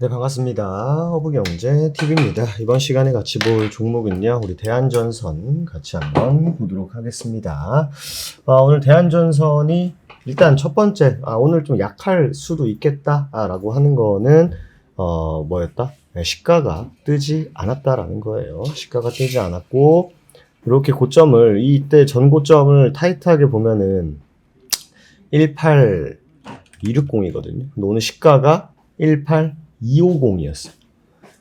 네, 반갑습니다. 허브경제 TV입니다. 이번 시간에 같이 볼 종목은요, 우리 대한전선 같이 한번 보도록 하겠습니다. 아, 오늘 대한전선이 일단 첫 번째, 아, 오늘 좀 약할 수도 있겠다라고 하는 거는, 어, 뭐였다? 네, 시가가 뜨지 않았다라는 거예요. 시가가 뜨지 않았고, 이렇게 고점을, 이때 전 고점을 타이트하게 보면은, 18260이거든요. 근데 오늘 시가가 18250이었어요.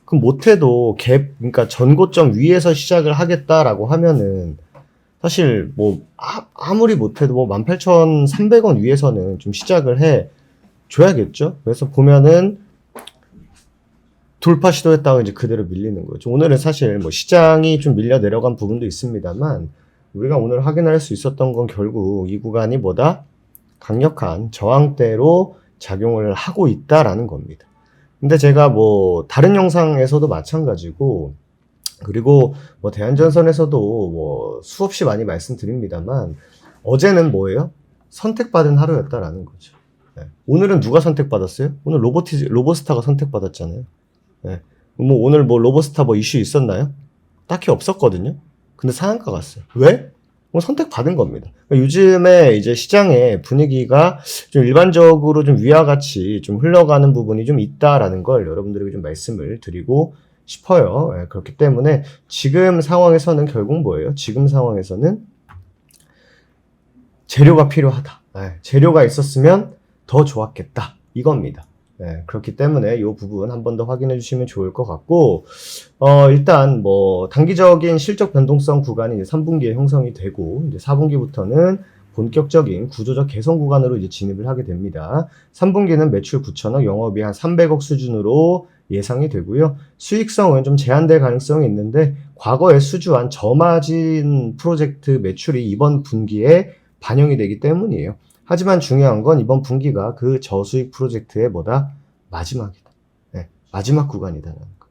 그럼 못해도 갭, 그러니까 전고점 위에서 시작을 하겠다라고 하면은 사실 뭐 아, 무리 못해도 뭐 18,300원 위에서는 좀 시작을 해 줘야겠죠. 그래서 보면은 돌파 시도했다가 이제 그대로 밀리는 거죠. 오늘은 사실 뭐 시장이 좀 밀려 내려간 부분도 있습니다만 우리가 오늘 확인할 수 있었던 건 결국 이 구간이 뭐다? 강력한 저항대로 작용을 하고 있다라는 겁니다. 근데 제가 뭐 다른 영상에서도 마찬가지고 그리고 뭐 대한전선에서도 뭐 수없이 많이 말씀드립니다만 어제는 뭐예요? 선택받은 하루였다라는 거죠. 네. 오늘은 누가 선택받았어요? 오늘 로보티 로보스타가 선택받았잖아요. 네. 뭐 오늘 뭐 로보스타 뭐 이슈 있었나요? 딱히 없었거든요. 근데 상한가 갔어요. 왜? 뭐 선택받은 겁니다. 그러니까 요즘에 이제 시장의 분위기가 좀 일반적으로 좀 위와 같이 좀 흘러가는 부분이 좀 있다라는 걸 여러분들에게 좀 말씀을 드리고 싶어요. 예, 그렇기 때문에 지금 상황에서는 결국 뭐예요? 지금 상황에서는 재료가 필요하다. 예, 재료가 있었으면 더 좋았겠다. 이겁니다. 네, 그렇기 때문에 이 부분 한 번 더 확인해 주시면 좋을 것 같고, 어, 일단 뭐, 단기적인 실적 변동성 구간이 이제 3분기에 형성이 되고, 이제 4분기부터는 본격적인 구조적 개선 구간으로 이제 진입을 하게 됩니다. 3분기는 매출 9천억, 영업이 한 300억 수준으로 예상이 되고요. 수익성은 좀 제한될 가능성이 있는데, 과거에 수주한 저마진 프로젝트 매출이 이번 분기에 반영이 되기 때문이에요. 하지만 중요한 건 이번 분기가 그 저수익 프로젝트의 뭐다? 마지막이다. 네, 마지막 구간이다라는 거.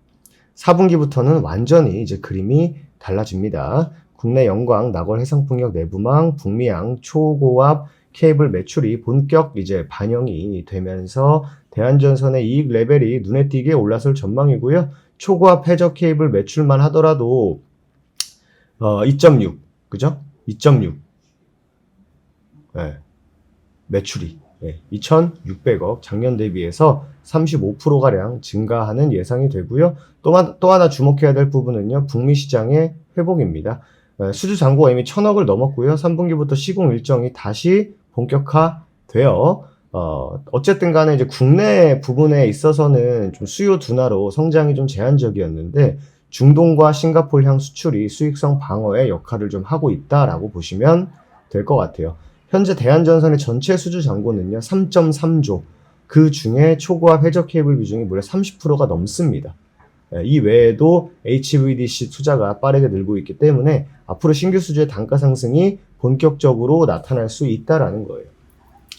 4분기부터는 완전히 이제 그림이 달라집니다. 국내 영광, 낙월 해상풍력 내부망, 북미양, 초고압 케이블 매출이 본격 이제 반영이 되면서 대한전선의 이익 레벨이 눈에 띄게 올라설 전망이고요. 초고압 해저 케이블 매출만 하더라도 어, 2.6, 그죠? 2.6. 네. 매출이 예, 2,600억 작년 대비해서 35%가량 증가하는 예상이 되고요. 또, 한- 또 하나 주목해야 될 부분은요. 북미 시장의 회복입니다. 예, 수주 잔고가 이미 1,000억을 넘었고요. 3분기부터 시공 일정이 다시 본격화되어 어, 어쨌든 간에 이제 국내 부분에 있어서는 좀 수요 둔화로 성장이 좀 제한적이었는데 중동과 싱가폴 향 수출이 수익성 방어의 역할을 좀 하고 있다라고 보시면 될 것 같아요. 현재 대한전선의 전체 수주 잔고는요, 3.3조. 그 중에 초고압 해저 케이블 비중이 무려 30%가 넘습니다. 예, 이 외에도 HVDC 투자가 빠르게 늘고 있기 때문에 앞으로 신규 수주의 단가 상승이 본격적으로 나타날 수 있다라는 거예요.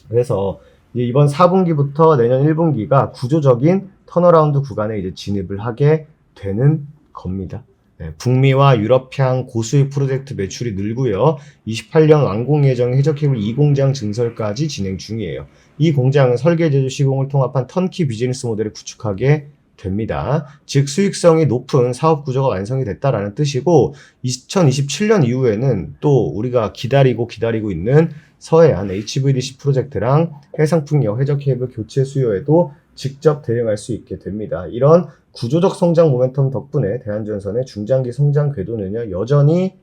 그래서 이번 4분기부터 내년 1분기가 구조적인 턴어라운드 구간에 이제 진입을 하게 되는 겁니다. 네, 북미와 유럽향 고수익 프로젝트 매출이 늘고요. 28년 완공 예정의 해저케이블 2공장 증설까지 진행 중이에요. 이 공장은 설계 제조 시공을 통합한 턴키 비즈니스 모델을 구축하게 됩니다. 즉 수익성이 높은 사업 구조가 완성이 됐다라는 뜻이고 2027년 이후에는 또 우리가 기다리고 기다리고 있는 서해안 HVDC 프로젝트랑 해상풍력 해저 케이블 교체 수요에도 직접 대응할 수 있게 됩니다. 이런 구조적 성장 모멘텀 덕분에 대한전선의 중장기 성장 궤도는요, 여전히,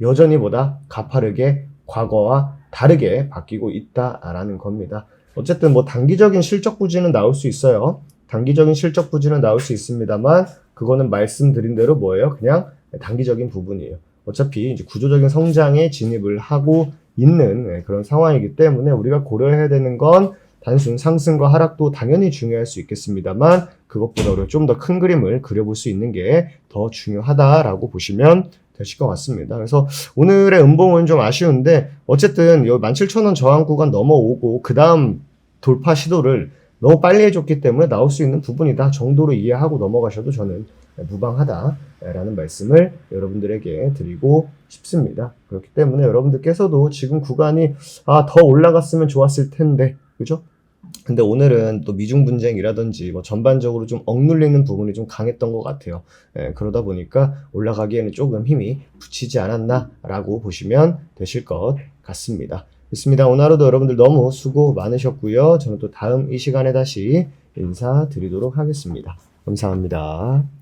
여전히 보다 가파르게 과거와 다르게 바뀌고 있다라는 겁니다. 어쨌든 뭐 단기적인 실적 부진은 나올 수 있어요. 단기적인 실적 부진은 나올 수 있습니다만, 그거는 말씀드린 대로 뭐예요? 그냥 단기적인 부분이에요. 어차피 이제 구조적인 성장에 진입을 하고 있는 그런 상황이기 때문에 우리가 고려해야 되는 건 단순 상승과 하락도 당연히 중요할 수 있겠습니다만 그것보다 우리가 좀 더 큰 그림을 그려볼 수 있는 게 더 중요하다라고 보시면 되실 것 같습니다. 그래서 오늘의 음봉은 좀 아쉬운데 어쨌든 이 17,000원 저항 구간 넘어오고 그 다음 돌파 시도를 너무 빨리 해줬기 때문에 나올 수 있는 부분이다 정도로 이해하고 넘어가셔도 저는 무방하다라는 말씀을 여러분들에게 드리고 싶습니다. 그렇기 때문에 여러분들께서도 지금 구간이 아, 더 올라갔으면 좋았을 텐데 그죠? 근데 오늘은 또 미중 분쟁이라든지 뭐 전반적으로 좀 억눌리는 부분이 좀 강했던 것 같아요. 예, 그러다 보니까 올라가기에는 조금 힘이 붙이지 않았나라고 보시면 되실 것 같습니다. 좋습니다. 오늘 하루도 여러분들 너무 수고 많으셨고요. 저는 또 다음 이 시간에 다시 인사드리도록 하겠습니다. 감사합니다.